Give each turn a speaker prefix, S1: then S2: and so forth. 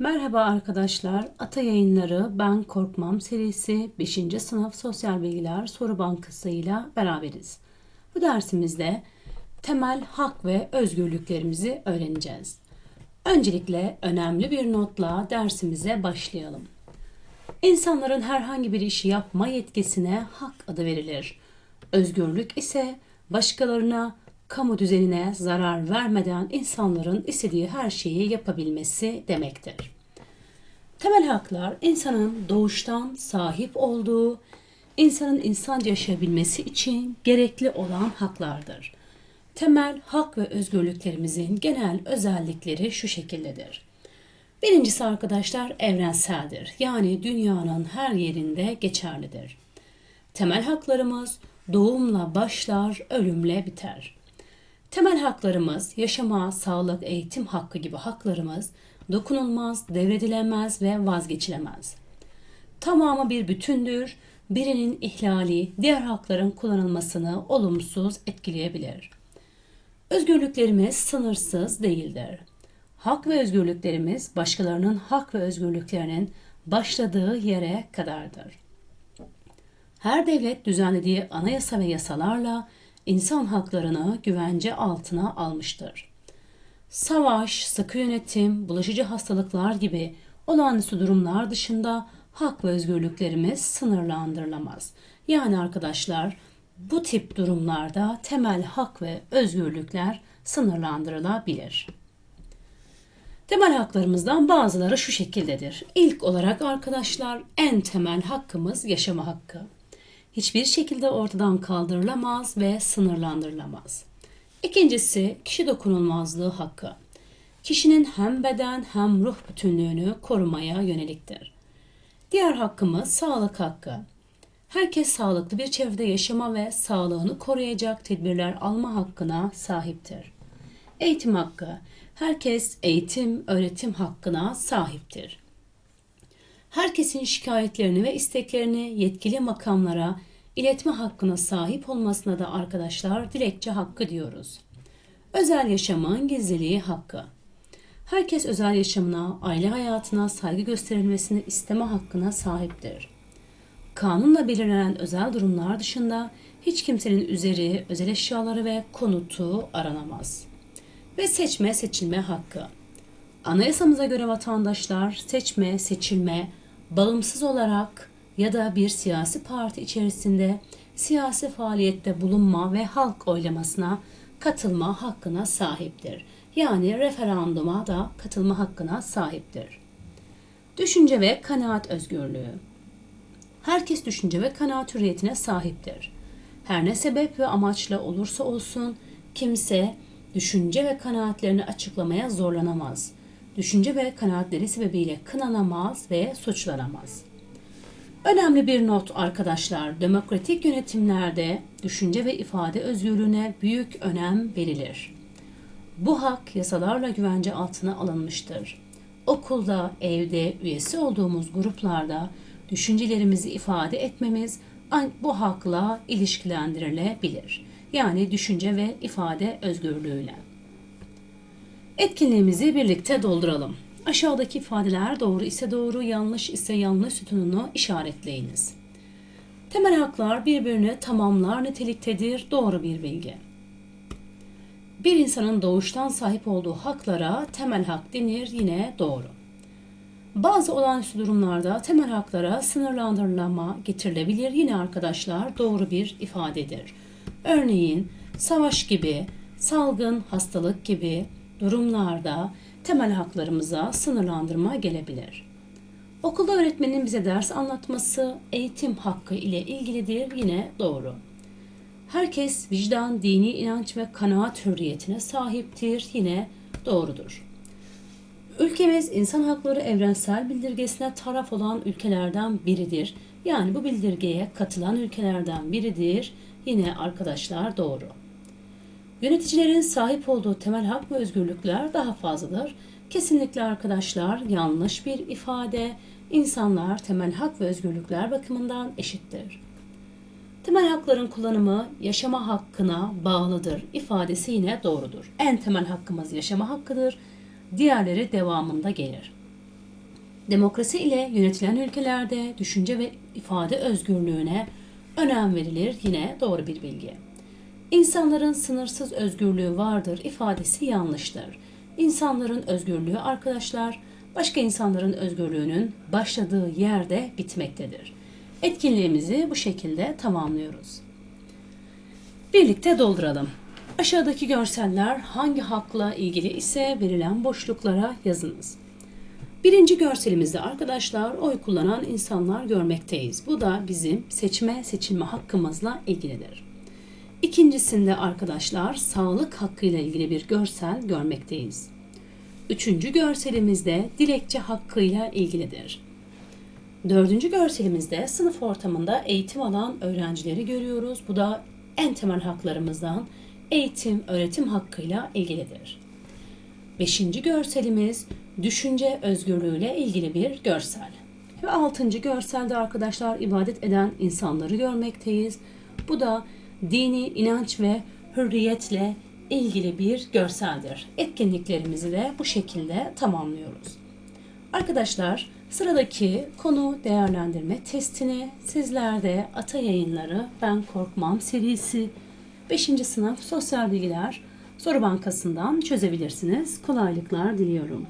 S1: Merhaba arkadaşlar. Ata Yayınları Ben Korkmam serisi 5. sınıf sosyal bilgiler soru bankasıyla beraberiz. Bu dersimizde temel hak ve özgürlüklerimizi öğreneceğiz. Öncelikle önemli bir notla dersimize başlayalım. İnsanların herhangi bir işi yapma yetkisine hak adı verilir. Özgürlük ise başkalarına kamu düzenine zarar vermeden insanların istediği her şeyi yapabilmesi demektir. Temel haklar insanın doğuştan sahip olduğu, insanın insanca yaşayabilmesi için gerekli olan haklardır. Temel hak ve özgürlüklerimizin genel özellikleri şu şekildedir. Birincisi arkadaşlar evrenseldir. Yani dünyanın her yerinde geçerlidir. Temel haklarımız doğumla başlar, ölümle biter. Temel haklarımız, yaşama, sağlık, eğitim hakkı gibi haklarımız dokunulmaz, devredilemez ve vazgeçilemez. Tamamı bir bütündür. Birinin ihlali diğer hakların kullanılmasını olumsuz etkileyebilir. Özgürlüklerimiz sınırsız değildir. Hak ve özgürlüklerimiz başkalarının hak ve özgürlüklerinin başladığı yere kadardır. Her devlet düzenlediği anayasa ve yasalarla insan haklarını güvence altına almıştır. Savaş, sıkı yönetim, bulaşıcı hastalıklar gibi olağanüstü durumlar dışında hak ve özgürlüklerimiz sınırlandırılamaz. Yani arkadaşlar bu tip durumlarda temel hak ve özgürlükler sınırlandırılabilir. Temel haklarımızdan bazıları şu şekildedir. İlk olarak arkadaşlar en temel hakkımız yaşama hakkı hiçbir şekilde ortadan kaldırılamaz ve sınırlandırılamaz. İkincisi kişi dokunulmazlığı hakkı. Kişinin hem beden hem ruh bütünlüğünü korumaya yöneliktir. Diğer hakkımız sağlık hakkı. Herkes sağlıklı bir çevrede yaşama ve sağlığını koruyacak tedbirler alma hakkına sahiptir. Eğitim hakkı. Herkes eğitim, öğretim hakkına sahiptir herkesin şikayetlerini ve isteklerini yetkili makamlara iletme hakkına sahip olmasına da arkadaşlar dilekçe hakkı diyoruz. Özel yaşamın gizliliği hakkı. Herkes özel yaşamına, aile hayatına saygı gösterilmesini isteme hakkına sahiptir. Kanunla belirlenen özel durumlar dışında hiç kimsenin üzeri, özel eşyaları ve konutu aranamaz. Ve seçme seçilme hakkı. Anayasamıza göre vatandaşlar seçme, seçilme, bağımsız olarak ya da bir siyasi parti içerisinde siyasi faaliyette bulunma ve halk oylamasına katılma hakkına sahiptir. Yani referanduma da katılma hakkına sahiptir. Düşünce ve kanaat özgürlüğü. Herkes düşünce ve kanaat hürriyetine sahiptir. Her ne sebep ve amaçla olursa olsun kimse düşünce ve kanaatlerini açıklamaya zorlanamaz düşünce ve kanaatleri sebebiyle kınanamaz ve suçlanamaz. Önemli bir not arkadaşlar, demokratik yönetimlerde düşünce ve ifade özgürlüğüne büyük önem verilir. Bu hak yasalarla güvence altına alınmıştır. Okulda, evde, üyesi olduğumuz gruplarda düşüncelerimizi ifade etmemiz bu hakla ilişkilendirilebilir. Yani düşünce ve ifade özgürlüğüyle. Etkinliğimizi birlikte dolduralım. Aşağıdaki ifadeler doğru ise doğru, yanlış ise yanlış sütununu işaretleyiniz. Temel haklar birbirini tamamlar niteliktedir. Doğru bir bilgi. Bir insanın doğuştan sahip olduğu haklara temel hak denir. Yine doğru. Bazı olağanüstü durumlarda temel haklara sınırlandırılama getirilebilir. Yine arkadaşlar doğru bir ifadedir. Örneğin savaş gibi, salgın, hastalık gibi, durumlarda temel haklarımıza sınırlandırma gelebilir. Okulda öğretmenin bize ders anlatması eğitim hakkı ile ilgilidir yine doğru. Herkes vicdan, dini inanç ve kanaat hürriyetine sahiptir yine doğrudur. Ülkemiz insan hakları evrensel bildirgesine taraf olan ülkelerden biridir. Yani bu bildirgeye katılan ülkelerden biridir. Yine arkadaşlar doğru. Yöneticilerin sahip olduğu temel hak ve özgürlükler daha fazladır. Kesinlikle arkadaşlar yanlış bir ifade. İnsanlar temel hak ve özgürlükler bakımından eşittir. Temel hakların kullanımı yaşama hakkına bağlıdır ifadesi yine doğrudur. En temel hakkımız yaşama hakkıdır. Diğerleri devamında gelir. Demokrasi ile yönetilen ülkelerde düşünce ve ifade özgürlüğüne önem verilir. Yine doğru bir bilgi. İnsanların sınırsız özgürlüğü vardır ifadesi yanlıştır. İnsanların özgürlüğü arkadaşlar başka insanların özgürlüğünün başladığı yerde bitmektedir. Etkinliğimizi bu şekilde tamamlıyoruz. Birlikte dolduralım. Aşağıdaki görseller hangi hakla ilgili ise verilen boşluklara yazınız. Birinci görselimizde arkadaşlar oy kullanan insanlar görmekteyiz. Bu da bizim seçme seçilme hakkımızla ilgilidir. İkincisinde arkadaşlar sağlık hakkıyla ilgili bir görsel görmekteyiz. Üçüncü görselimizde dilekçe hakkıyla ilgilidir. Dördüncü görselimizde sınıf ortamında eğitim alan öğrencileri görüyoruz. Bu da en temel haklarımızdan eğitim, öğretim hakkıyla ilgilidir. Beşinci görselimiz düşünce özgürlüğüyle ilgili bir görsel. Ve altıncı görselde arkadaşlar ibadet eden insanları görmekteyiz. Bu da dini inanç ve hürriyetle ilgili bir görseldir. Etkinliklerimizi de bu şekilde tamamlıyoruz. Arkadaşlar sıradaki konu değerlendirme testini sizlerde Ata Yayınları Ben Korkmam serisi 5. sınıf sosyal bilgiler soru bankasından çözebilirsiniz. Kolaylıklar diliyorum.